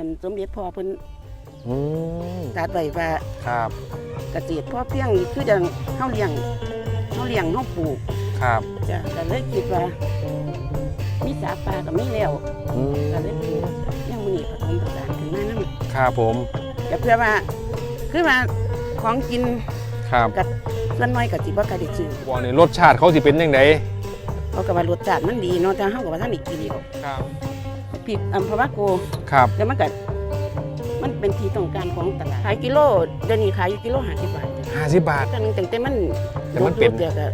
อันสมเด็จพ่อเพิ่นอืมตรัดไว้ว่าครับเกษตรพ่อเพียงนี่คือจังเฮาเลี้ยงเฮาเลี้ยงเฮาปลูกครับจ้ะก็เลยคิดว่า มีสาปลาก็มีแล้วอืมก็เลยปลูกยังมื้อนี้ผสมผสานขึ้นมานํครับผมก็เพื่อว่าคือว่าของกินครับกับส่วนน้อยก็สิบ่กล้าได้ซื้อบอกนี่รสชาติเขาสิเป็นยังไงเพราะก็ว่ารสชาติมันดีเนาะแต่เฮาก็ว่าท่านได้กินอยู่ครับ พริกอัมพวาโกครับแต่มันก็มันเป็นที่ต้องการของตลาดขายกิโลเดี๋ยวนี้ขายอยู่กิโล50บาทห้าสิบบาทกันงแต่มันแต่มันเป็นเดียวก็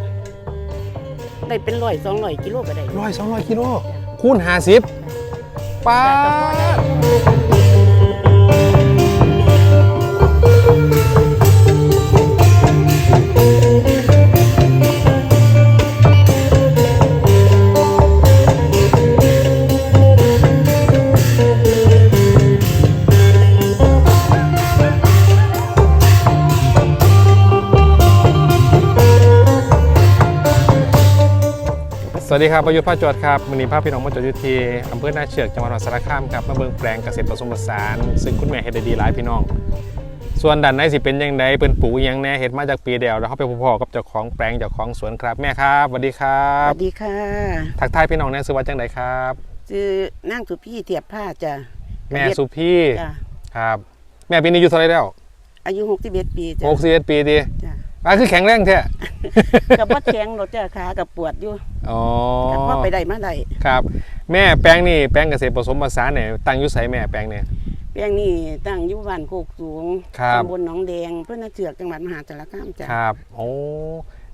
ได้เป็นร้อยสองร้อยกิโลก็ได้ร้อยสองร้อยกิโลคูณห้าสิบป้าด วัสดีครับประยุทธ์พาจวดครับวันนี้พาพี่น้องมาจอดอยู่ที่อำเภอนาเชือกจังหวัดมหาสารคามครับมาเบิ่งแปลงเกษตรผสมผสาน ซึ่งคุณแม่เฮ็ดได้ดีหลายพี่น้อง ส่วนด้านในสิเป็นยังไงเป็นปลูกอิหยังแหน่เฮ็ดมาจากปีเดียวแล้วเขาไปพอๆกับเจ้าของแปลงเจ้าของสวนครับแม่ครับสวัสดีครัสบ วัสดีค่ะทักทายพี่น้องในสวัสดีจังไดครับ ชื่อนางสุพี่เทียบผ้าจ้ะแม่สุพี่จ้ะครับ แม่ปีนี้อายุเท่าไหรแล้วอายุ61ปีจ้ะ61ปีดีจ้ะ อะคือแข็งแรงแท้กับบ่แข็งรถจ้ะขากับปวดอยู่อ๋อกับพ่อไปได้มาได้ครับ แม่แปลงนี่แปลงเกษตรผสมผสานเนี่ยตั้งอยู่ไสแม่แปลงเนี่ยแปลงนี้ตั้งอยู่บ้านโคกสูงครับตำบลหนองแดงเพื่อนนาเชือกจังหวัดมหาสารคามจ้ะครับโอ้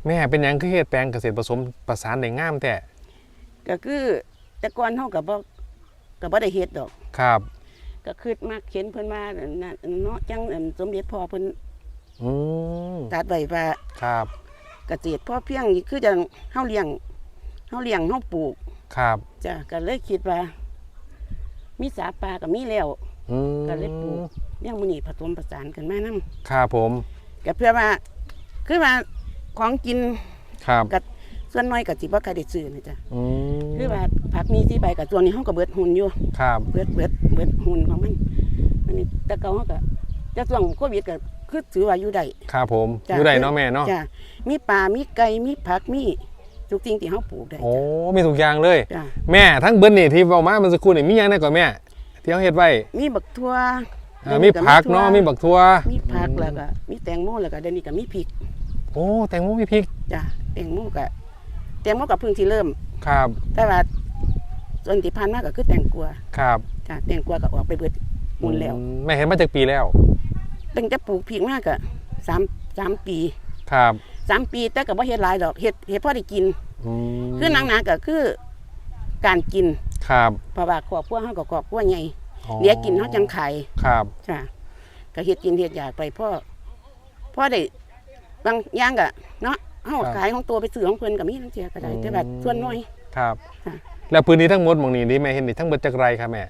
แม่เป็นหยังคือเฮ็ดแปลงเกษตรผสมผสานได้งามแท้ก็คือแต่ก่อนเฮาก็บ่ก็บ่ได้เฮ็ดดอกครับ ก็คือมากเข็นเพิ่นมานั่นเนาะจังอันสมเด็จพ่อเพิ่น อืมตรัดไว้ว่าครับเกษตรพ่อเพียงนี่คือจังเฮาเลี้ยงเฮาเลี้ยงเฮาปลูกครับจ้ะก็เลยคิดว่า มีสาปลาก็มีแล้ว อืมก็เลยปลูกยังมื้อนี้ผสมผสานกันมานํครับผมก็เพื่อว่า คือว่าของกินครับก็ส่วนน้อยก็สิบ่ค่อยได้ซื้อนะจ้ะอืมคือว่าผักมีที่ใบกับตัวนี้เฮาก็เบิดหุ่นอยู่ ครับเบิดเบิดเบิดหุ่นของมันอันนี้แต่เก่าเฮาก็จะช่วงโควิดก็ คือถือว่าอยู่ได้ครับผมจ้ะอยู่ได้เนาะแม่เนาะจ้ะมีปลามีไก่มีผักมีทุกสิ่งที่เฮาปลูกได้โอ้มีทุกอย่างเลย จ้ะแม่ทั้งเบิ้ลนี่ที่เว้ามาเมื่อสักครู่นี่มีหยังได้ก่อนแม่ที่เขาเฮ็ดไว้มีบักทั่วอ่ามีผักเนาะมีบักทั่วมีผักแล้วก็มีแตงโมแล้วก็เดี๋ยวนี้ก็มีพริกโอ้แตงโมมีพริกจ้ะแตงโมก็แตงโมก็เพิ่งสิเริ่ม ครับแต่ว่าส่วนที่ผ่านมาก็คือแตงกวาครับ จ้ะแตงกวาก็ออกไปเบิดหมุนแล้วอืมแม่เห็นมาจากปีแล้ว ตั้งแต่ปลูกพริกมาก็สามสามปีครับสามปีแต่ก็บ่เฮ็ดหลายดอกเฮ็ดเฮ็ดพอได้กิน อืมคือหนักๆก็คือการกินครับเพราะว่าครอบครัวเฮาก็ครอบครัวใหญ่อ๋อเลี้ยกินเฮาจังขายครับจ้ะก็เฮ็ดกินเฮ็ดอยากไปพ่อพ่อได้บางอย่างก็เนาะเฮาขายของตัวไปซื้อของเพิ่นก็มีทั้งเทียก็ได้แต่ว่าส่วนน้อย ครับ ค่ะ แล้วพื้นที่ทั้งหมดหมองนี้นี่แม่เห็นนี่ทั้งหมดจากไรครับแม่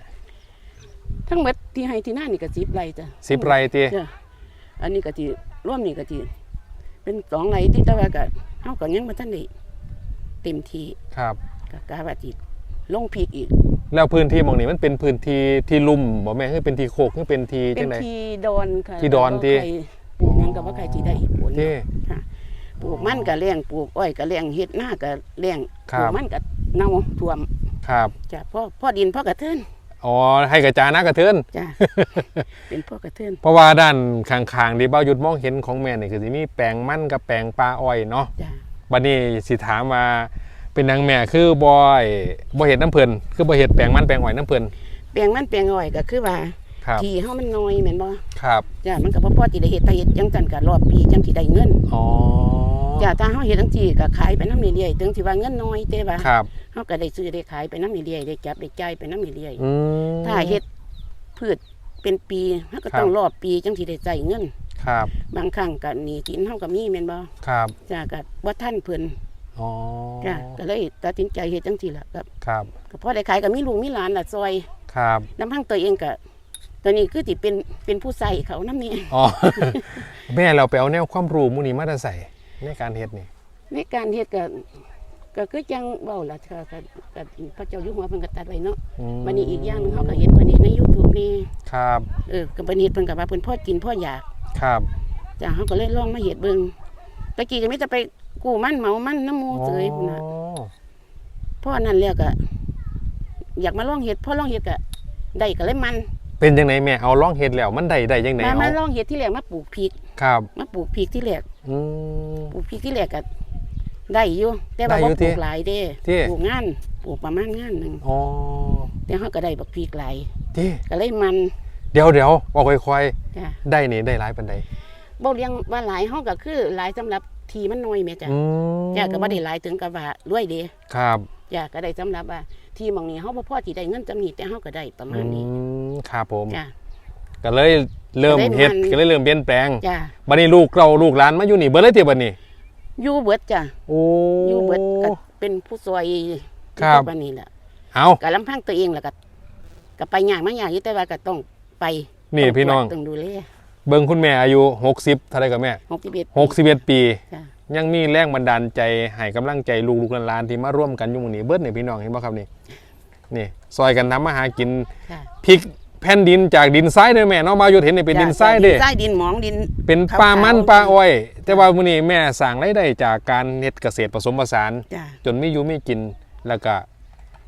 ทั้งหมดที่ให้ที่หน้านี่ก็10ไร่จ้ะสิบไรตีจ้ะอันนี้ก็สิรวมนี่ก็สิเป็นสองไร่ที่แต่ว่าก็เฮาก็ยังบ่ทันได้เต็มที่ครับก็กะว่าสิลงพริกอีก แล้วพื้นที่หมองนี้มันเป็นพื้นที่ที่ลุ่มบ่แม่คือเป็นที่โคกคือเป็นที่เป็จันงได ที่ดอนค่ะที่ดอนที่ใครปลูกหยังก็บ่ใครสิได้ผลที่ปลูกมันก็แรงปลูกอ้อยก็แรงเฮ็ดหน้าก็แรงครัปบลูกมันก็เน่าท่วมครับ จ้ะพ่อพ่อดินพ่อกระเทิน อ๋อให้กระจายนะกระเทือนจ้ะเป็นพ่อกระเทินเพราะว่าด้านข้างๆที่เบ้าหยุดมองเห็นของแม่นี่คือสิมีแปลงมันกับแปลงปลาอ้อยเนาะจ้ะบัดนี้สิถามว่าเป็นนางแม่คือบ่อยบ่เฮ็ดน้ำเพิ่นคือบ่เฮ็ดแปลงมันแปลงอ้อยน้ำเพิ่นแปลงมันแปลงอ้อยก็คือว่า ครับ ที่เฮามันน้อยแม่นบ่ครับจ้ะมันก็บ่พอสิได้เฮ็ดถ้าเฮ็ดจังซั่นก็รอบปีจังสิได้เงินอ๋อจ้ะถ้าเฮาเฮ็ดจังซี่ก็ขายไปนำเรื่อยๆถึงสิว่าเงินน้อยแต่ว่าครับเฮาก็ได้ซื้อได้ขายไปนำเรื่อยๆได้จับได้จ่ายไปนำเรื่อยอืมๆถ้าเฮ็ดพืชเป็นปีเฮาก็ครับต้องรอบปีจังสิได้ใช้เงินครับ บางครั้งก็หนี้กินเฮาก็มีแม่นบ่ครับจ้ะก็บ่ทันเพิ่นอ๋อจ้ะก็เลยตัดสินใจเฮ็ดจังซี่ล่ะครับ ครับก็พอได้ขายก็มีลูกมีหลานล่ะซอยครับน้ำพังตัวเองก็ ตอนนี้คือสิเป็นเป็นผู้ใส่เขานำนี่อ๋อ แม่เราไปเอาแนวความรู้หมู่นี้มาแต่ใส่ในการเฮ็ดนี่ ในการเฮ็ดก็ก็คือจังเว้าล่ะค่ะก็ก็พระเจ้าอยู่หัวเพิ่นก็ตัดไว้เนาะอืม วันนี้อีกอย่างหนึงเฮาก็เห็นเพิ่นเฮ็ดใน YouTube นี่ครับ เออก็เพิ่นเฮ็ดเพิ่นก็ว่าเพิ่นพอกินพออยากครับ จ้ะเฮาก็เลยลองมาเฮ็ดเบิ่งตะกี้ก็มีแต่ไปกู้มันเหมามันน้ำหมูเสยพุ่นน่ะอ๋อพอนั้นแล้วก็อยากมาลองเฮ็ดพอลองเฮ็ดก็ได้ก็เลยมัน เป็นจังไดแม่เอาล่องเฮ็ดแล้วมันได้ได้จังไดมาเอามาลองเฮ็ดที่แรกมาปลูกพริกครับมาปลูกพริกที่แรกอืม ปลูกพริกที่แรกก็ได้อยู่แต่ว่าได้อยู่บ่ปลูที่กหลายเด้ที่ปลูกงานปลูกประมาณงานหนึงอ๋อแต่เฮาก็ได้บักพริกหลายที่ก็เลยมันเดี๋ยวเดี๋ยวบอกค่อยจ้ะๆได้นี่ได้หลายปานใดบ่เรียงว่าหลายเฮาก็คือหลายสำหรับทีมันน้อยแม่จ้ะอืมจ้ะก็บ่ได้หลายถึงกับว่ารวยเด้ครับ จ้ะก็ได้สำหรับว่าที่หมองนี้เฮาบ่พอสิได้เงินจำนี้แต่เฮาก็ได้ประมาณนี้อืมครับผมจ้ะ ก็เลยเริ่มก็เลยเฮ็ดมันก็เลยเริ่มเปลี่ยนแปลงจ้ะบัดนี้ลูกเราลูกหลานมาอยู่นี่เบิดเลยติบัดนี้ อยู่เบิดจ้ะโอ้ อยู่เบิดก็เป็นผู้ซอยครับ บัดนี้แหละเอาก็ลำพังตัวเองแล้วก็ก็ไปยากมายากอยู่แต่ว่าก็ต้องไปนี่พี่น้อง ต้องดูแลเบิ่งคุณแม่อายุ 60เท่าไหร่กับแม่ 61 61 ปี จ้ะ ยังมีแรงบันดาลใจให้กำลังใจลูกๆหลานๆที่มาร่วมกันอยู่หมื้นี้เบิดนี่พี่น้องเห็นบ่ครับนี่นี่ซอยกันทำมาหากินค่ะพริกแผ่นดินจากดินทรายเด้อแม่เนาะมาอยู่เห็นนี่เป็นดินทรายเด้ดินทรายดินหมองดิน เป็นขาวๆป่ามันป่าอ้อย แต่ว่ามื้อนี้แม่สร้างรายได้จากการเฮ็ดเกษตรผสมผสาน จ้ะ จนมีอยู่มีกินแล้วก็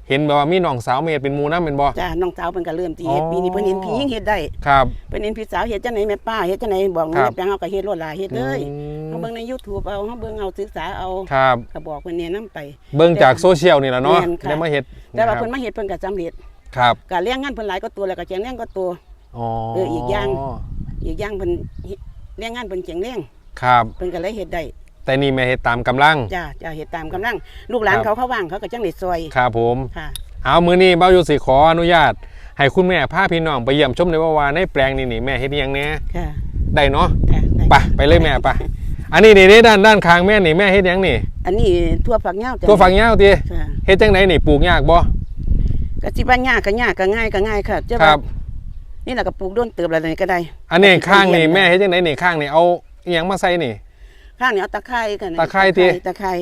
เห็นแบบว่ามีน้องสาวเมเฮ็ดเป็นหมู่นำเป็นบ่ จ้ะน้องสาวเพิ่นก็เริ่มสิเฮ็ดอ๋อ ปีนี้เพิ่นเห็นพี่ยิ่งเฮ็ดได้ครับเพิ่นเห็นพี่สาวเฮ็ดจังไหนแม่ป้าเฮ็ดจังไหนบอกหนูครับแปลงเฮาก็เฮ็ดโลดหลายเฮ็ดเลยอืมเฮาเบิ่งใน YouTube เอาเฮาเบิ่งเอาศึกษาเอาครับ ก็บอกเพิ่นแนะนํไป เบิ่งจากโซเชียลนี่แหละเนาะแม่นค่ะ ได้มาเฮ็ดแต่ว่าะครับเพิ่นมาเฮ็ดเพิ่นก็สำเร็จครับก็เลี้ยงงานเพิ่นหลายก็ตัวแล้วก็แจงเลี้ยงก็ตัว อ๋อเอออีกอย่าง อีกอย่างเพิ่นเลี้ยงงานเพิ่นแจงเลี้ยงครับ เพิ่นก็เลยเฮ็ดได้ แต่นี่แม่เฮ็ดตามกำลัง จ้าจ้าเฮ็ดตามกำลัง ลูกหลานครับ เขาเขาว่างเขาก็จังได้ซอยครับผม ค่ะ เอามื้อนี้เบ้าอยู่สิขออนุญาต ให้คุณแม่พาพี่น้องไปเยี่ยมชมในอยว่าว่าในแปลงนี่นี่แม่เฮ็ดอิหยังแหน่ค่ะได้เนาะค่ะด้ไปไปเลยแม่ไปอันนี้นี่นี่ด้านด้านข้างแม่นี่แม่เฮ็ดหยังนี่ อันนี้ทั่วฝักยาวจ้ะตัวฝักยาวติค่ะเฮ็ดจังไดนี่ปลูกยากบ่ก็สิว่ายากก็ยากก็ง่ายก็ง่ายค่ะเจ้าครับ นี่แหละก็ปลูกโดนเติบแล้วนี่ก็ได้อันนี้ข้างนี่เรียนแม่เฮ็ดจังไดนี่ข้างนี่เอาอิหยังมาใส่นี่ ข้างนี้เอาตะไคร้กันตะไคร้ติตะไคร้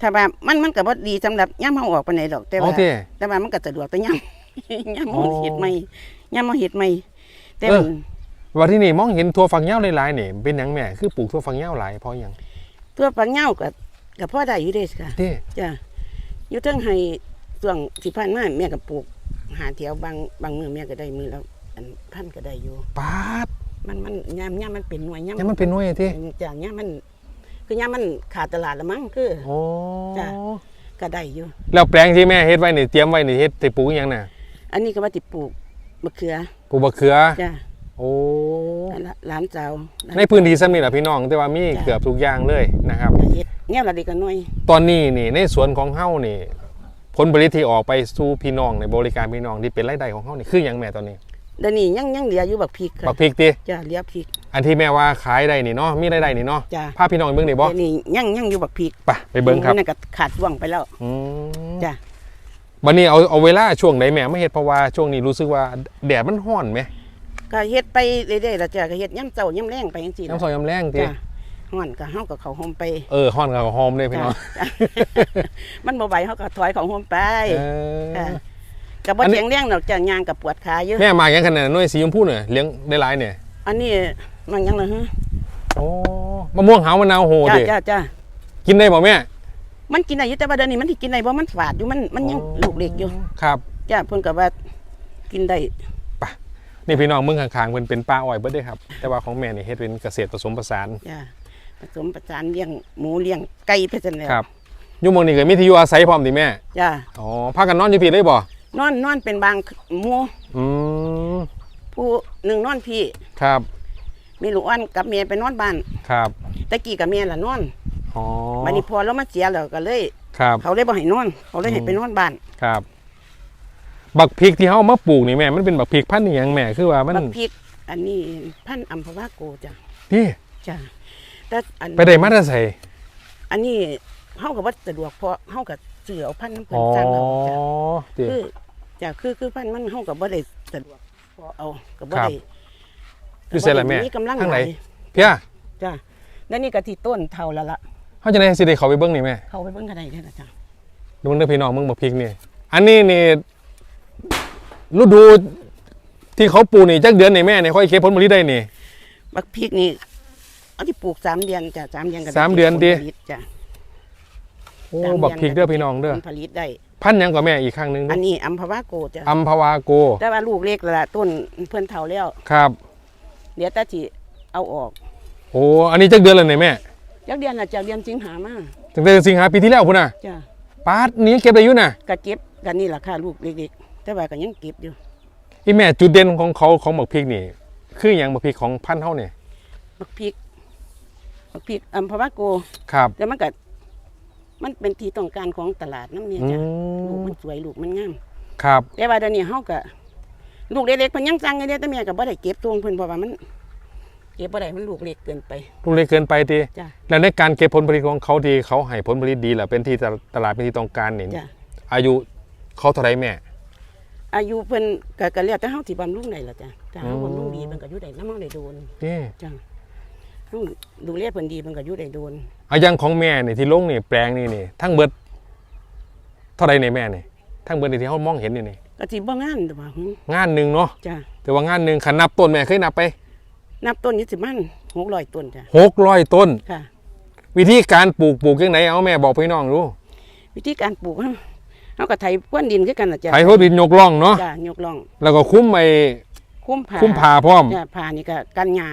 ถ้าว่ามันมันก็บ่ดีสำหรับย่ํเฮาออกปานใดดอกแต่อ๋อว่าติแต่ว่ามันก็สะดวกแต่ย่ํย่ํอ๋เฮาอเฮ็ดใหม่ย่ํเฮาเฮ็ดใหม่แต่เออมันว่าที่นี่มองเห็นทั่วฝักยาวหลายๆนี่เป็นหยังแม่คือปลูกทั่วฝักยาวหลายเพราะหยังทั่วฝักยาวก็ก็พอได้อยู่เด้ค่ะติจ้ะอยู่เทิงให้ส่วงที่ผ่านมาแม่ก็ปลูกหาแถวบางบางมือแม่ก็ได้มือแล้วอันพันก็ได้อยู่ปาดมันมันยามยามมันเป็นหน่วยยามแต่มันเป็นหน่วยติจ้ะยามมัน คือยามมันขาดตลาดละมั้งคือโอ้จ้ะก็ได้อยู่ แล้วแปลงที่แม่เฮ็ดไว้นี่เตรียมไว้นี่เฮ็ดสิปลูกอิหยังน่ะอันนี้ก็ว่าติปลูกมะเขือปลูกบักเขือ จ้ะโอ้ หลหลานสาวในพื้นที่ซ้ำนี่ล่ะพี่น้อง แต่ว่ามีจ้ะเกือบทุกอย่างเลยนะครับ ก็เฮ็ดเนี่ยละเด็กก็น้อยตอนนี้นี่ในสวนของเฮานี่ ผลผลิตที่ออกไปสู่พี่น้องในบริการพี่น้องที่เป็นรายได้ของเฮานี่คือหยังแม่ตอนนี้ เดี๋ยวนี้ยังยังเหลืออยู่บักพริกค่ะบักพริกติจ้ะเหลือพริก อันที่แม่ว่าขายได้นี่เนาะมีรายได้นี่เนาะจ้ะ พาพี่น้องไปเบิ่งได้บ่เดี๋ยวนี้ยังยังอยู่บักพริกไปไปเบิ่งครับนั่นก็ขาดช่วงไปแล้วอืมจ้ะวันนี้เอาเอาเวลาช่วงไหนแม่ไม่เฮ็ดเพราะว่าช่วงนี้รู้สึกว่าแดดมันร้อนไหมก็เฮ็ดไปเรื่อยๆแล้วจ้ะก็เฮ็ดย่ำเจ้าย่ำแรงไปจังซี่น้ำซอยยำแรงติจ้ะฮ้อนก็เฮาก็เข้าโฮมไปเออร้อนกับหอมเลยพี่น้องจ้ะมันบ่ไหวเฮาก็ถอยเข้าโฮมไปเออ ค่ะ ก็บ่อันนี้เถียงแรงดอกจ้ะย่างก็ปวดขาอยู่แม่มาอย่างขนาดหน่วยสีชมพูเนี่ยเลี้ยงได้หลายเนี่ยอันนี้มันยังล่ะฮะโอ้มะม่วงหาวมะนาวโหจ้ะดิจ้ะจ้ะกินได้บ่แม่มันกินได้อยู่แต่ว่าเดี๋ยวนี้มันสิกินได้บ่มันฝาดอยู่มันมันยังลูกเล็กอยู่ครับจ้ะเพิ่นก็ว่ากินได้นี่พี่น้องเมืองข้างๆเพิ่นเป็นป้าอ้อยเบิดเด้อครับ แต่ว่าของแม่นี่เฮ็ดเป็นเกษตรผสมผสานจ้ะผสมประสานเลี้ยงหมูเลี้ยงไก่ไปซั่นแหล้วครับอยู่หมองนี่ก็มีที่อยู่อาศัยพร้อมติแม่จ้ะอ๋อพากันนอนอยู่พี่เลยบ่ นอนนอนเป็นบางหมู่อืมผู้หนึ่งนอนพี่ ครับมีลูกอ่อนกับเมียไปนอนบ้านครับตะกี้กับเมียล่ะนอนอ๋อบัดนี้พอแล้วมาเสียแล้วก็เลย ครับเขาเลยบ่ให้นอนเขาเลยให้อืมไปนอนบ้านครับ บักพริกที่เฮามาปลูกนี่แม่มันเป็นบักพริกพันธุ์อีหยังแม่คือว่ามันบักพริก อันนี้พันธุ์อัมพวาโกจ้ะนี่จ้ะแต่อันไปได้มาแต่ไสอันนี้เฮาก็บ่สะดวกเพราะเฮาก็ซื้อเอาพันธุ์น้ำเพิ่อ๋นอสร้างเอาจ้ะติคือ จ้ะคือคือพันธุ์มันเฮาก็บ่ได้สะดวกเพราะเอาก็บ่ครับได้อยู่ไสล่ะแม่มีกำลังทางไหนลายเพียจ้ะแล้วนี่ก็ที่ต้นเท่าแล้วล่ะเฮาจะได้สิได้เข้าไปเบิ่งนี่แม่เข้าไปเบิ่งกันได้เด้อล่ะจ้ะดูมึงเด้อพี่น้องมึงบักพริกนี่ อันนี้นี่ฤดูที่เขาปลูกนี่จักเดือนนี่แม่นี่ค่อยเก็บผลผลิตได้นี่บักพริกนี่เอาที่ปลูกสามเดือนจ้ะสามเดือนก็ไสามเดือนดิผลผลิตจ้ะโอ้สามบักพริกเด้อพี่น้องเด้อผลผลิตได้ พันธุ์หยังกว่าแม่อีกครั้งหนึงอันนี้อัมพวาโกจ้ะอัมพวาโก แต่ว่าลูกเล็กแล้วล่ะต้นเพิ่นเฒ่าแล้วครับ เดี๋ยวตาสิเอาออก โอ้อันนี้จักเดือนแล้วนี่แม่จักเดือนน่ะจากเดือนสิงหามาตั้งแต่สิงหาปีที่แล้วพุ่นน่ะจ้ะปาดนี้เก็บได้อยู่น่ะก็เก็บกันนี่ล่ะค่ะลูกเล็กๆแต่ว่าก็ยังเก็บอยู่อีแม่จุดเด่นของเขาของบักพริกนี่ คืออย่างบักพริกของพันธุ์เฮาเนี่ยบักพริกบักพริกอัมพวาโกครับแต่มันก็ มันเป็นที่ต้องการของตลาดน้ำเนี่ยอืจ้ะลูกมมันสวยลูกมันงามครับ แต่ว่าเดี๋ยวนี้เฮาก็ลูกเล็กๆเพิ่นยังสั่งไงเด้อแต่แม่ก็บ่ได้เก็บตวงเพิ่นเพราะว่ามัน เก็บบ่ได้มันลูกเล็กเกินไป ลูกเล็กเกินไปทีจ้ะ แล้วในการเก็บผลผลิตของเขาที่เขาให้ผลผลิตดีแหละเป็นที่ตลาดเป็นที่ต้องการนี่จ้ะ อายุเขาเท่าไรแม่ อายุเพิ่นก็ก็แล้วแต่เฮาสิบำรุงได้ล่ะจ้ะถ้าเฮาอืมบำรุงดีมันก็อยู่ได้นำเฮาได้โดนนี่จ้ะ เฮาดูแลเพิ่นดีมันก็อยู่ได้โดนอายังของแม่นี่ที่ลงนี่แปลงนี่นี่ทั้งเบิดเท่าไรในแม่นี่ทั้งเบิดนี่ที่เขามองเห็นนี่นี่ก็สิบ่งานแต่ว่าหึงานหนึ่งเนาะจ้ะแต่ว่างานหนึ่งขันนับต้นแม่เคยนับไปนับต้นอยู่สิมัน600ต้นจ้ะหกร้อยต้น ค่ะ วิธีการปลูกปลูกยังไงเอาแม่บอกพี่น้องรู้วิธีการปลูกเฮาเฮาก็ไถพรวนดินคือกันล่ะจ้ะไถเขาดินยกร่องเนาะจ้ะยกล่องแล้วก็คุ้มไอ้คุ้มผ้าคุ้มผ่าพร้อม จ้ะผ้านี่ก็กันหญ้า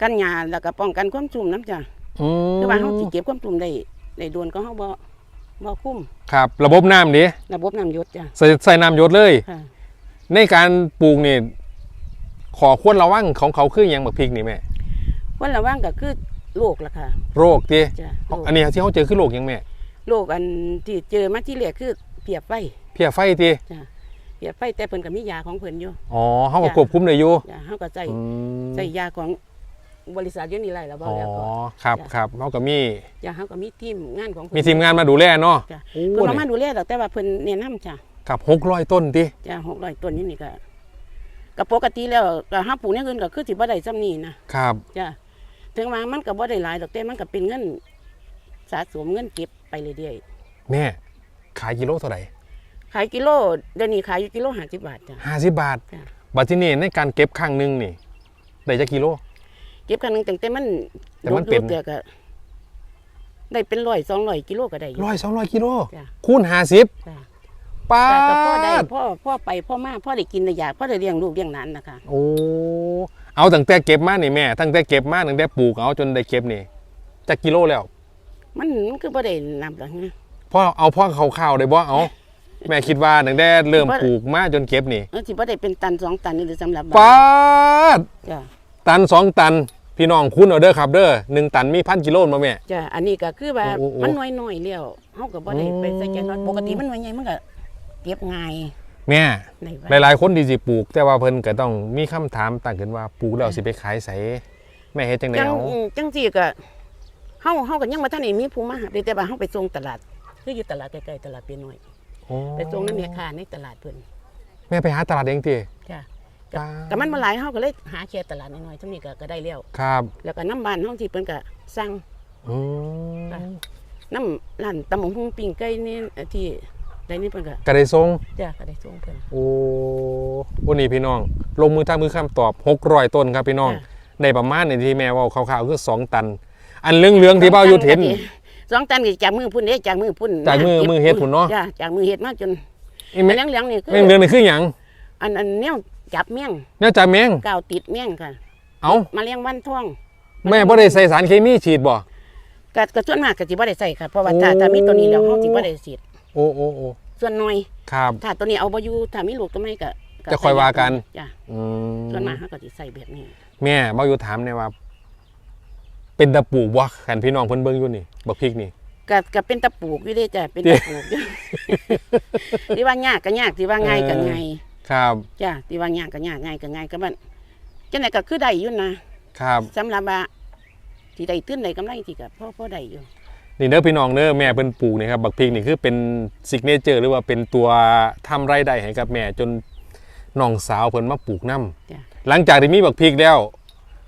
กันหญ้าแล้วก็ป้องกันความชุ่มน้ำจ้ะอืมคือว่าเฮาสิเก็บความชุ่มได้ได้โดนก็เฮาบ่บ่คุ้มครับ ระบบน้ำดิระบบน้ำหยศจ้ะใส่ใส่น้ำหยดเลย ค่ะในการปลูกนี่ขอควรระวังของเขาคืออย่างบักพริกนี่แม่วันระวังก็คือโรคล่ะค่ะโรคดิจ้ะเอาอันนี้ที่เขาเจอคือโรคหยังแม่โรคอันที่เจอมาที่แรกคือเพียบไฟเพียไฟดิจ้ะเพียบไฟแต่เพิ่นก็มียาของเพิ่นอยู่ อ๋อเขาก็จ้ะ ควบคุมได้อยู่จ้ะเฮาก็ใส่อืมใส่ยาของ บริษัทอยู่นี่ไรแล้วบ่อ๋อแล้วก็ครับจ้ะครับเขาก็มีจ้ะเฮาก็มีทีมงานของเพิ่นมีทีมงานมาดูแลเนาะ จ้ะโอ้ เพิ่นบ่นี่มาดูแลดอกแต่ว่าเพิ่นแนะนำจ้ะครับหกร้อยต้นดิจ้ะ600ต้นนี่นี่ก็ก็ปกติแล้วก็เฮาปลูกอย่างอื่นก็คือสิบ่ได้ซ้ำนี้นะครับจ้ะถึงว่ามันก็บ่ได้หลายดอกแต่มันก็เป็นเงินสะสมเงินเก็บไปเรื่อยแม่ขายกิโลเท่าไหร่ๆขายกิโลเดี๋ยวนี้ขายอยู่กิโล50บาทจ้ะห้าสิบบาทจ้ะ บัดที่นี่ในการเก็บครั้งหนึ่งนี่ได้จะกิโลเก็บครั้งหนึงตั้งแต่มันแต่มันเป็นโดๆก็ได้เป็นร้อยสองร้อยกิโลก็ได้อยู่ ร้อยสองร้อยกิโลจ้ะ คูณห้าสิบจ้ะป้าแต่ก็พ่อได้ดพ่อพ่อไปพ่อมาพ่อได้กินได้อยากพ่อได้เลี้ยงลูกเลี้ยงหลานนะคะโอ้เอาตั้งแต่เก็บมานี่แม่ตั้งแต่เก็บมาตั้งแต่ปลูกเอาจนได้เก็บนี่จะกิโลแล้วมันมันคือบ่ได้นำหรอกนะพ่อเอาพ่อเขาข้าวๆได้บ่เอาแม่คิดว่าตั้งแต่เริ่มปลูกมาจนเก็บนี่เออสิบ่ได้เป็นตันสองตันนี่หรือสำหรับป้าดจ้ะตันสองตัน พี่น้องคุณเอาเด้อครับเด้อหนึ่งตันมีพันกิโลมาแม่ จ้ะอันนี้ก็คือว่าโอ้โอ้มันน้อยน้อยๆแล้วเฮาก็บ่ได้อืมไปใส่ใจน้อยปกติมันน้อยใหญ่มันก็เก็บง่ายแม่ในหลาย ๆ คนดีสิปลูก แต่ว่าเพิ่นก็ต้องมีคำถามตั้งขึ้นว่าปลูกแล้วสิไปขายไสแม่เฮ็ดจังไดจังเอาอืมจังซี่ก็เฮาเฮาก็ยังบ่ทันได้มีผู้มาหาได้แต่ว่าเฮาไปส่งตลาด คืออยู่ตลาดใกล้ๆตลาดเปียน้อยโอ้ไปส่งน้ำแม่ค้าในตลาดเพิ่นแม่ไปหาตลาดเองติจ้ะจ้า แต่มันมาหลายเฮาก็เลยหาแค่ตลาดน้อยๆเท่านี้ก็ก็ได้แล้วครับ แล้วก็น้ำบ้านเฮาที่เพิ่นก็สั่งอืมค่ะน้ำร้านตำหมงหุงปิ้งไก่นี่เอ่อที่ได้นี่เพิ่นก็ก็ได้ส่งจ้ะก็ได้ส่งเพิ่นโอ้วันนี้พี่น้อง ลงมือท่ามือคำตอบ600ต้นครับพี่น้องจ้ะได้ประมาณในที่แม่เว่าคร่าวๆคือ2ตัน อันเรื่องๆที่เบ้าอยู่เห็นสองตันก็จากมือพุ่นเด้จากมือพุ่นจากมือก็บมือเฮ็ดพุ่นเนาะจ้ะจากมือเฮ็ดมาจนไอ้แม่อันเหลืองๆนี่คือแม่งเดือนนี่คือหยังอันอันแนว จับแมงน่าจะแมงกาวติดแมงค่ะเอ้ามาเลี้ยงวันท่องแม่บ่ได้ใส่สารเคมีฉีดบ่ก็ก็ส่วนมากก็สิบ่ได้ใส่ค่ะเพราะว่าถ้าถ้ามีตัวนี้แล้วเฮาสิบ่ได้ฉีดโอ้โอ้โอ้ส่วนน้อยครับถ้าตัวนี้เอาบ่อยู่ถ้ามีลูกตัวไม่ก็ก็จะค่อยว่ากันจ้ะอืมส่วนมากเฮาก็สิใส่แบบนี้ แม่เบ้าอยู่ถามเนี่ยว่า เป็นตะปลูกบ่คันพี่น้องเพิ่นเบิ่งอยู่นี่บักพริกนี่ก็ก็เป็นตะปลูกอยู่เด้จ้ะเป็นตะปลูกอยู่ที่ว่ายากก็ยากที่ว่าง่ายก็ง่าย ครับจ้ะที่ว่ายากก็ยากง่ายก็ง่ายก็มันจังไดก็คือได้อยู่นะครับสำหรับว่าที่ได้ตื้นได้กำไรที่ก็พอพอได้อยู่นี่เด้อพี่น้องเด้อแม่เพิ่นปลูกนี่ครับบักพริกนี่คือเป็นซิกเนเจอร์หรือว่าเป็นตัวทำรายได้ให้กับแม่จนน้องสาวเพิ่นมาปลูกนํจ้ะหลังจากที่มีบักพริกแล้ว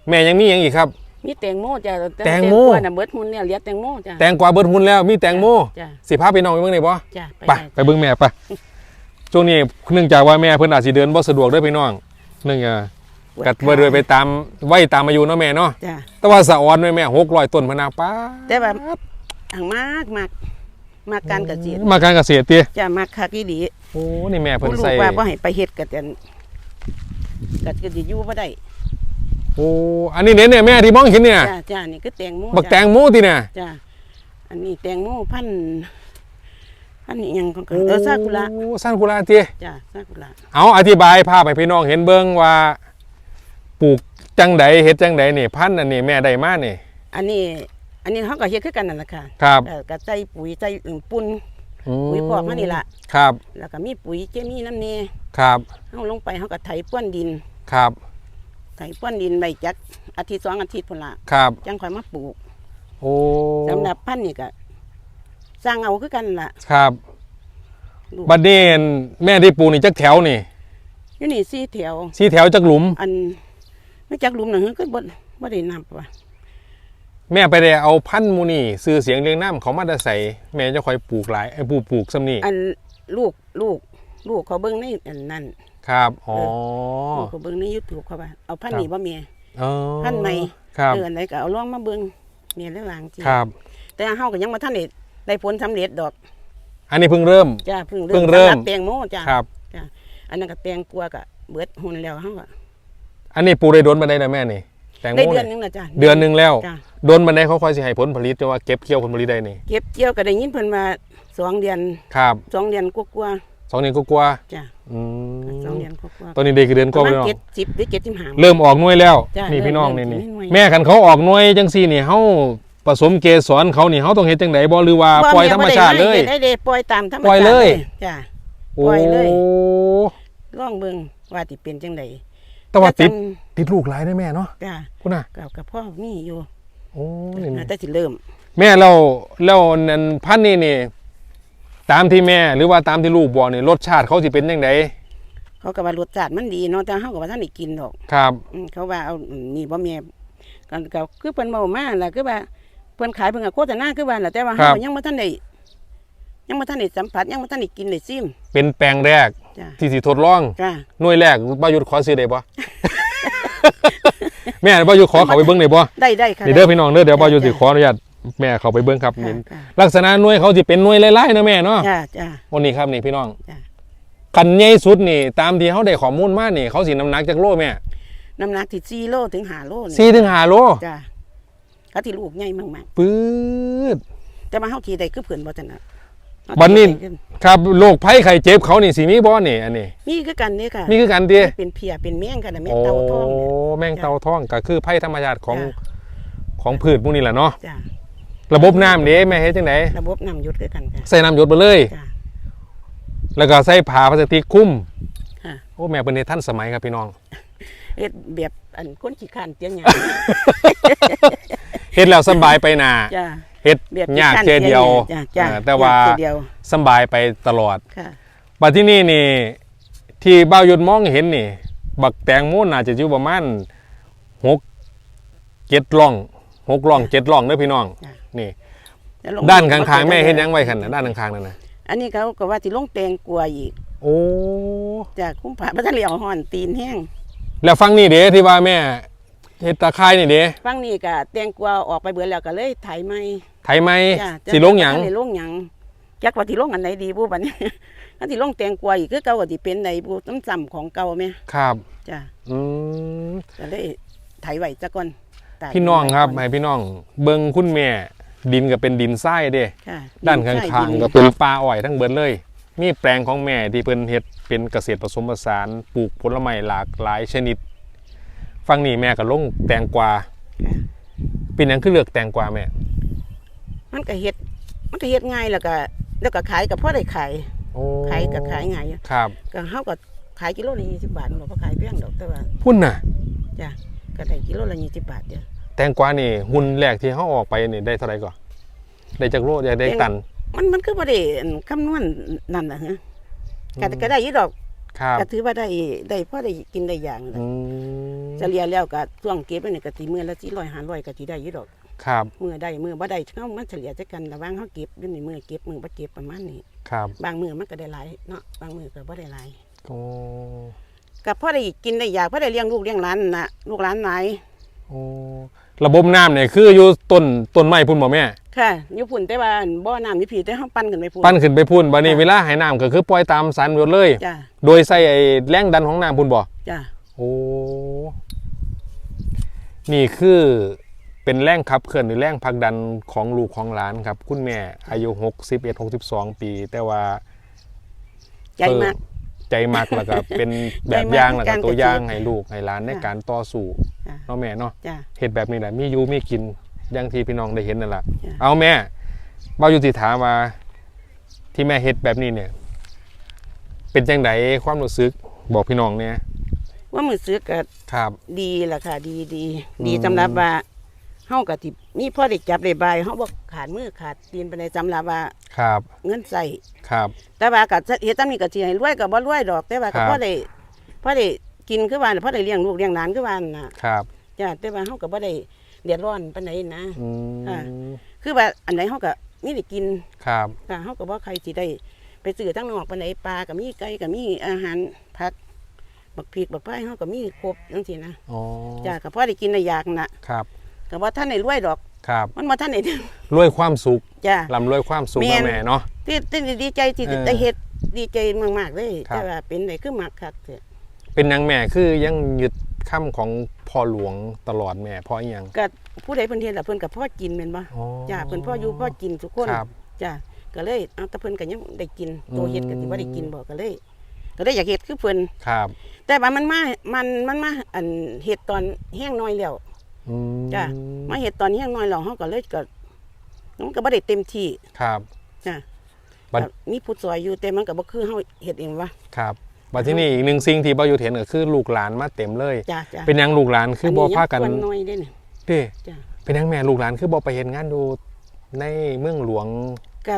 แม่ยังมีหยังอีกครับ มีแตงโมจ้ะแตงโม กวาน่ะเบิดหุ่นเนี่ยเหลียแตงโมจ้ะแตงกวาเบิดหุ่นแล้วมีแตงโมจ้ะสิพาไปน้องไปเบิ่งได้บ่จ้ะไปไปเบิ่งแม่ไป ช่วงนี้เนื่องจากว่าแม่เพิ่นอาจสิเดินบ่สะดวกเด้อพี่น้องเนื่องจากกัดบ่ได้ไปตามไว้ตามอายุเนาะแม่เนาะจ้ะแต่ว่าสะออนด้วยแม่600ต้นพะนาป้าแต่ว่าอังมากมากมากการเกษตรมาการเกษตรติจ้ะมากคักอีหลีโอ้นี่แม่เพิ่นผู้ลูใส่กว่าบ่ให้ไปเฮ็ดก็แต่ก็ก็สิอยู่บ่ได้โอ้อันนี้เนี่ยเนี่ยแม่ที่มองเห็นเนี่ยจ้ะจ้ะนี่คือแตงโมบักแตจ้ะงโมติเนี่ยจ้ะอันนี้แตงโมพันธุ์ พันธุ์อิหยังของเขาเออซากุระโอ้ซากุระติจ้ะซากุระเอาอธิบายภาพให้พี่น้องเห็นเบิ่งว่าปลูกจังใดเฮ็ดจังใดนี่พันธุ์อันนี้แม่ได้มานี่ อันนี้ อันนี้เขาก็เฮ็ดคือกันนั่นแหละค่ะครับเอ่อก็ใส่ปุ๋ยใส่อึ่งปุ่นอืมปุ๋ยพอกมานี่ล่ะครับแล้วก็มีปุ๋ยเคมีน้ำเนครับเฮาลงไปเฮาก็ไถป้วนดิน ครับไถป้วนดินไว้จักอาทิตย์สองอาทิตย์พุ่นละครับ จังค่อยมาปลูกโอ้สำหรับพันธุ์นี่ก็ สร้างเอาคือกันล่ะครับลูกบัดนี้แม่ที่ปลูกนี่จักแถวนี่อยู่นี่สี่แถว สี่แถวจักหลุม อันไม่จักหลุมหนังก็บ่บ่ได้นับว่ะแม่ไปได้เอาพันธุ์หมูนี่ซื้อเสียงเรียงน้ำเขามาได้ใส่แม่จะคอยปลูกหลายไอ้ปลูกปลูกซ้ำนี่อันลูกลูก ลูกเขาเบิ่งในอันนั้นครับอ๋อลูกเขาเบิ่งใน YouTube เขาว่าเอาพันธุ์ครับนี้บ่แม่ อ๋อพันธุ์ใหม่ ครับเอออันใดก็เอาลองมาเบิ่งแม่แล้ววางจริงครับ แต่เฮาก็ยังบ่ทันได้ ได้ผลสำเร็จดอกอันนี้เพิ่งเริ่ม จ้าเพิ่งเพิ่งเริ่ม สำหบแตงโมจ้าครับอันนั้นก็แตงกลัวก็เบิดหุ่นแล้วเฮาก็อันนี้ปลูกได้โดนบันไดแล้วแม่นี่แตงโมได้เดือนนี่หนึงแล้วจ้าเดือนหนึ่งแล้วจ้าโดนบันไดเขาคอยสิให้ผลผลิตจะว่าเก็บเกี่ยวผลผลิตได้นี่เก็บเกี่ยวก็ได้ยินเพิ่นมาสองเดือนครับสองเดือนกว่าสองเดือนก็กลัวาๆจ้าๆอืมสองเดือนกว่าๆตอนนี้เด็กเดือนปก็ระมาณพี่น้องเจ็ดสิบหรือเจ็ดสิบห้า เริ่มออกหน่วยแล้ว จ้ะนี่พี่น้องเริ่นี่มนี่เริ่มเห็นหน่วย แม่คันเขาออกหน่วยจังซี่นี่เฮา ผสมเกสรเขานี่เฮาต้องเฮ็ดจังไดบ่หรือว่าปล่อยธรรมชาติเลยได้ได้ปล่อยตามธรรมชาติปล่อยเลยจ้าโอ้ปล่อยเลยลองเบิ่งว่าสิเป็นจังไดแต่ว่าติดจติดลูกหลายได้แม่เนาะำจ้าคุณน่ะกับกับพ่อมีอยู่โอ้นี่นี่แต่สิเริ่ม แม่เราแล้วนั่นพันธุ์นี่นี่ตามที่แม่หรือว่าตามที่ลูกบอกนี่รสชาติเขาสิเป็นจังไดเขาก็ว่ารสชาติมันดีเนาะแต่เฮาก็ว่าท่านได้กินดอก ครับอืมเขาว่าเอาอืมนี่บ่แม่กันก็คือเพิ่นเว้ามาล่ะคือว่าเพิ่นขายเพิ่นก็โฆษณาคือว่าล่ะแต่ว่าครัเฮาบ ยังบ่ทันได้ยังบ่ทันได้สัมผัสยังบ่ทันได้กินได้ซิม เป็นแปลงแรกจ้าที่สิทดลองจ้าหน่วยแรกบ่หยุดขอซื้อได้บ่ แม่บ่หยุดขอเขาไปเบิ่งได้บ่ได้ได้ค่ะเดี๋ยวเด้อพี่น้องเด้อเดี๋ยวบ่หยุดสิจ้ะขออนุญาตแม่เขาไปเบิ่งครับค่ะนี่ค่ะ ลักษณะหน่วยเขาสิเป็นหน่วยไล่ๆนะแม่เนาะจ้าจ้าวันนี้ครับนี่พี่น้องจ้ะ คันใหญ่สุดนี่ ตามที่เขาได้ข้อมูลมานี่ เขาสิน้ำหนักจากโลแม่น้ำหนักที่4โลถึง5โลนี่สี่ถึงห้าโล จ้า เขาที่ลูกใหญ่มากปื๊ดๆ แต่ว่าเฮาขี่ได้คือเพิ่นบ่ทันน่ะเฮาบัดนี้ขี่ได้คือครับโรคภัยไข้เจ็บเขานี่สิมีบ่นี่อันนี้มีคือกันนี่ค่ะนี่คือกันติเป็นเพียเป็นแมงกันน่ะแมงโอ้เต่าทองเนี่ย แมงเต่าทองก็คือภัยธรรมชาติของจ้ะ ของพืชพวกนี้แหละเนาะจ้าระบบน้ำเด้แม่เฮ็ดจังไดระบบน้ำหยุดคือกันค่ะใส่น้ำหยดไปเลย จ้าแล้วก็ใส่ผ้าพลาสติกคลุมค่ะ โอ้แม่เป็นเฮ็ดทันสมัยครับพี่น้อง เฮ็ดแบบ อันคนขี้ข้านเตียงหยังเฮ็ดแล้วสำบายไปหนาจ้าเฮ็ดแบบยากขี้ข้นเทียเดียวจ้าจ้าอ่าแต่ว่ายกเทียเดียวสำบายไปตลอดค่ะ บัดที่นี่นี่ ที่บ้าวยุดมองเห็นนี่ บักแตงโมน่าจะอยู่ประมาณหกเจ็ดล่องหกล่องเจ็ดล่องเด้อพี่น้อง จ้ะ นี่ แล้วลงด้านข้างๆแม่เฮ็ดหยังไว้ขันนะด้านข้างๆนั่นนะอันนี้เขาก็ว่าสิลงแตงกลัวอีกโอ้ จากคุ้มผาพระทะเลเอาห่อนตีนแห้ง แล้วฟังนี่เด้ที่ว่าแม่เฮ็ดตะไคร้นี่เด้ฟังนี่ก็แตงกลัวออกไปเบิดแล้วก็เลยไถใหม่ไถไหมจ้ะสิลงหยังสิลงหยังจักว่าสิลงอันไหนดีบุบัดนี้อันสิลงแตงกลัวอีกคือเก่าก็สิเป็นไหนบุซ้ำๆของเก่าแม่ครับจ้ะอืมก็เลยไถไว้ซะก่อนตากพี่น้องครับไว้ให้ก่พี่น้อง เบิ่งคุณแม่ ดินก็เป็นดินทรายเด้ ค่ะด้านข้ใช่างดิๆก็เป็นป่าอ้อยทั้งเบิดเลย มีแปลงของแม่ที่เพิ่นเฮ็ดเป็นเกษตรผสมผสานปลูกผลไม้หลากหลายชนิดฟังนี่แม่ก็ลงแตงกวาค่ะเป็นหยังคือเลือกแตงกวาแม่ มันก็เฮ็ด มันก็เฮ็ดง่ายแล้วก็แล้วก็ขายกับพ่อได้ขายโอ้ขายก็ขายง่ายอยู่ครับก็เฮาก็ขายกิโลละ20บาทบ่พอขายแพงดอกแต่ว่าพุ่นน่ะจ้ะก็ได้กิโลละ20บาทเดียวแตงกวานี่หุ่นแรกที่เฮาออกไปนี่ได้เท่าไหร่ก่อนได้จักโลได้ได้ตัน มันมันคือบ่ได้อันคำนวณนั่นน่ะฮะก็ก็ได้อยู่ดอกครับก็ถือว่าได้ได้พอได้กินได้อย่างนั่นแหละอืมเฉลี่ยแล้วก็ช่วงเก็บนี่ก็สิมื้อละ400 500ก็สิได้อยู่ดอก ครับมื้อได้มื้อบ่ได้เฮามันเฉลี่ยจักกันระหว่างเฮาเก็บอยู่ในมื้อเก็บมื้อบ่เก็บประมาณนี้ครับบางมื้อมันก็ได้หลายเนาะบางมื้อก็บ่ได้หลายโอ้ก็พอได้กินได้อยากพอได้เลี้ยงลูกเลี้ยงหลานน่ะลูกหลานหลายโอ้ระบบน้ำเนี่ยคืออยู่ต้นต้นไม้พุ่นบ่แม่ ค่ะอยู่พุ่นแต่ว่าบ่อน้ำอยู่พี่แต่เฮาปั่นขึ้นไปพุ่น ปั้นขึ้นไปพุ่นบัดนี้จ้ะเวลาให้น้ำก็คือปล่อยตามสันหมดเลย จ้ะโดยใส่ไอ้แรงดันของน้ำพุ่นบ่ จ้ะโอ้ นี่คือเป็นแรงขับเคลื่อนหรือแรงผลักดันของลูกของหลานครับ คุณแม่อายุ 61 62 ปี แต่ว่าใจมากใจมักแล้วก็เป็นแบบใจมักอย่างแล้วก็การตัวกระอย่างเจี๊ยบให้ลูกให้หลานในจ้ะการต่อสู้จ้ะ เนาะแม่เนาะจ้ะเฮ็ดแบบนี้แหละมีอยู่มีกิน อย่างที่พี่น้องได้เห็นนั่นแหละจ้ะเอาแม่บ่าวอยู่ที่ถามว่าที่แม่เฮ็ดแบบนี้เนี่ย เป็นจังไดความรู้สึกบอกพี่น้องเนี่ยว่ามือซื้อก็ครับ ดีล่ะค่ะ ดีดีดีอืมสำหรับว่าเฮาก็ที่มีพ่อได้จับได้บายเฮาบ่ขาดมือขาดตีนไปในสำหรับว่าครับ เงินใส่ครับ แต่ว่าก็เฮ็ดตามนี้ก็สิให้รวยก็บ่รวยดอก แต่ว่าครัก็บพอได้พอได้กินคือว่าน่ะพอได้เลี้ยงลูกเลี้ยงหลานคือว่าน่ะครับ จ้ะแต่ว่าเฮาก็บ่ได้ เดือดร้อนปานใดนะอืค่ะมคือว่าอันไหนเฮาก็มีได้กินครับค่ะเฮาก็บ่ใครสิได้ ไปซื้อทั้งนอกปานใดปลาก็มีไก่ก็มีอาหารผักบักพริกบักไผ่เฮาก็มีครบจังซี่นะอ๋อจ้ะก็พอได้กินได้อยากน่ะครับก็บ่ทันได้รวยดอก ครับมันบ่ทันได้ รวยความสุขจ้ะลำรวยความสุขแม่นะนแม่เนาะ ที่ที่ดีใจที่เออได้เฮ็ดดีใจมากๆเลยครับ แต่ว่าเป็นได้คือมักคักเถอะเป็นหยังแม่คือยังยึด คำของพ่อหลวงตลอดแม่เพราะอิหยัง ก็ผู้ใดเพิ่นเฮ็ดล่ะเพิ่นก็พ่อกินแม่นบ่อ๋อจ้ะเพิ่นพ่ออยู่พ่อกินทุกคนครับจ้ะก็เลยเอาแต่เพิ่นก็ยังได้กินตัวอืมเฮ็ดก็สิบ่ได้กินบ่ก็เลย ก็เลยอยากเฮ็ดคือเพิ่นครับแต่ว่ามันมามันมันมาอันเฮ็ดตอนแห้งน้อยแล้ว อืมจ้ะ มาเฮ็ดตอนแห้งน้อยแล้วเฮาก็เลยก็มันก็บ่ได้เต็มที่ครับ จ้ะบัดก็มีผู้ซอยอยู่แต่มันก็บ่คือเฮาเฮ็ดเองวะ ครับ บัดที่นี่อีกหนึ่งสิ่งที่บ่อยู่เห็นก็คือลูกหลานมาเต็มเลย จ้ะจ้ะเป็นหยังลูกหลานคือบ่พากันอัยังควรน้อยเด้นี่เด้จ้ะเป็นหยังแม่ลูกหลานคือบ่ไปเห็นงานดูในเมืองหลวงก็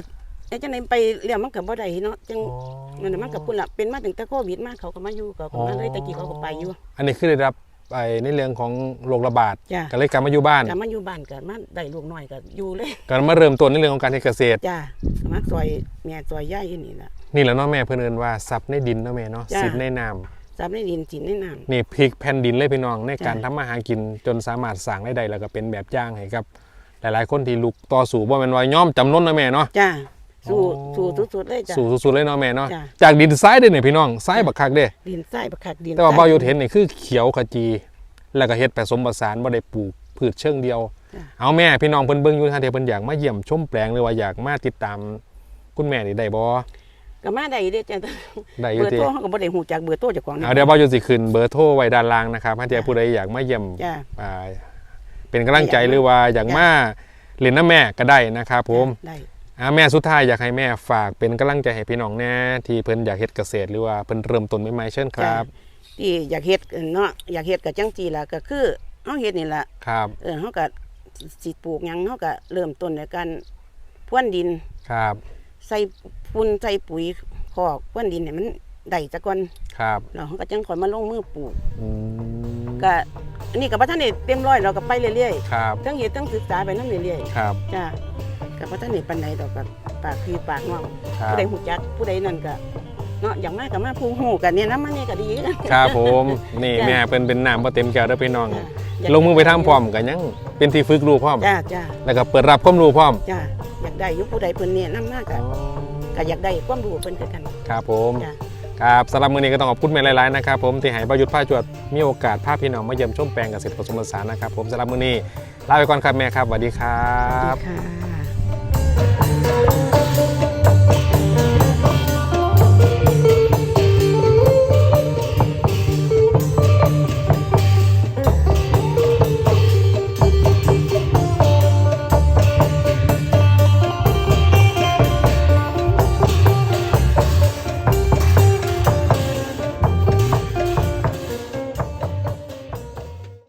ไอ้จังได๋ไปเลี้ยงมันก็บ่ได้เนาะจังอ๋อนั่นน่ะมันก็พุ่นล่ะเป็นมาตั้งแต่โควิดมาเขาก็มาอยู่เขาก็มาเลยตะกี้เขาก็ไปอยู่ อันนี้คือได้รับ ไอ้ในเรื่องของโรคระบาดจ้ะ ก็เลยกลับมาอยู่บ้าน ก็มาอยู่บ้านก็มาได้ลูกน้อยก็อยู่เลย ก็มาเริ่มต้นในเรื่องของการเฮ็ดเกษตร จ้ะก็มาซอยแม่ซอยย่ายอยู่นี่ล่ะ นี่แหละเนาะแม่เพิ่นเอิ้นว่าทรัพย์ในดินเนาะแม่เนาะจ้ะ สิทธิ์ในน้ำ จับในดินสินในน้ำ นี่พลิกแผ่นดินเลยพี่น้องในการจ้ะ ทำมาหากินจนสามารถสร้างรายได้แล้วก็เป็นแบบอย่างให้กับ หลายๆ คนที่ลุกต่อสู้บ่แม่นว่าย่อมจำนนนะแม่เนาะจ้ะ สู้อ๋อสู้สุดๆเลยจ้ะ สู้สุดๆเลยเนาะแม่เนาะจ้ะ จากดินทรายเด้เนี่ยพี่น้องทรายบักคักเด้ ดินทรายบักคักดินแต่ว่าทรเบาอยู่เห็นนี่คือเขียวขจีแล้วก็เฮ็ดผสมผสานบ่ได้ปลูกพืชเชิงเดียว จ้ะ เอาแม่พี่น้องเพิ่นเบิ่งอยู่ทางเดียวเพิ่นอยากมาเยี่ยมชมแปลงหรือว่าอยากมาติดตามคุณแม่นี่ได้บ่ ก็มาได้เด้จ้ะได้อเบยู่อร์ติ โทรเขาก็บ่ได้ฮู้จักเบอร์โทรเจ้าของนี่ เอาเดี๋ยวเบาอยู่สิขึ้นเบอร์โทรไว้ด้านล่างนะครับถ้าเดียวผู้ใดอยากมาเยี่ยมจ้ะ อ่าเป็นกำลังใจอยากมาหรือว่าอยากมาเล่นน้ำแม่ก็ได้นะครับผม ได้อ่า แม่สุดท้ายอยากให้แม่ฝากเป็นกำลังใจให้พี่น้องแน่ที่เพิ่นอยากเฮ็ดเกษตรหรือว่าเพิ่นเริ่มต้นใหม่ๆเช่นครับที่อยากเฮ็ดเนาะอยากเฮ็ดก็จังซี่ล่ะก็คือเฮาเฮ็ดนี่ล่ะครับเออเฮาก็สิปลูกหยังเฮาก็เริ่มต้นด้วยการพรวนดินครับ ใส่ฝุ่นใส่ปุ๋ยคอกพรวนดินให้มันได้ซะก่อนครับแล้วเฮาก็จังค่อยมาลงมือปลูกอืมก็อันนี้ก็บ่ทันได้เต็มร้อยเราก็ไปเรื่อยครับๆทั้งเฮ็ดทั้งศึกษาไปนำเรื่อยครับๆจ้า ก็บ่ทันได้ปานใดดอกก็ปากพี่ปากน้องครับ ผู้ใดฮู้จักผู้ใดนั่นก็เนาะอย่างมากก็มาผู้ฮู้กันเนี่ยนำมานี่ก็ดีกันครับผม นี่จ้ะ แม่เพิ่นเป็นน้ำบ่เต็มแก้วเด้อพี่น้อง จ้ะอยากลงมือไปทำพร้อมก็ยังเป็นที่ฝึกรู้พร้อม จ้าจ้าแล้วก็เปิดรับความรู้พร้อมจ้าอยากได้อยู่ผู้ใดเพิ่นเนี่ยนำมาก็ก็อยากได้ความรู้เพิ่นคือกันครับผม จ้า ครับสำหรับมื้อนี้ก็ต้องขอบคุณแม่หลายๆนะครับผมที่ให้ประยุทธ์ผ้าจวดมีโอกาสพาพี่น้องมาเยี่ยมชมแปลงเกษตรผสมผสานนะครับผมสำหรับมื้อนี้ลาไปก่อนครับแม่ครับสวัสดีครัสวัสบ ดีค่ะ thank you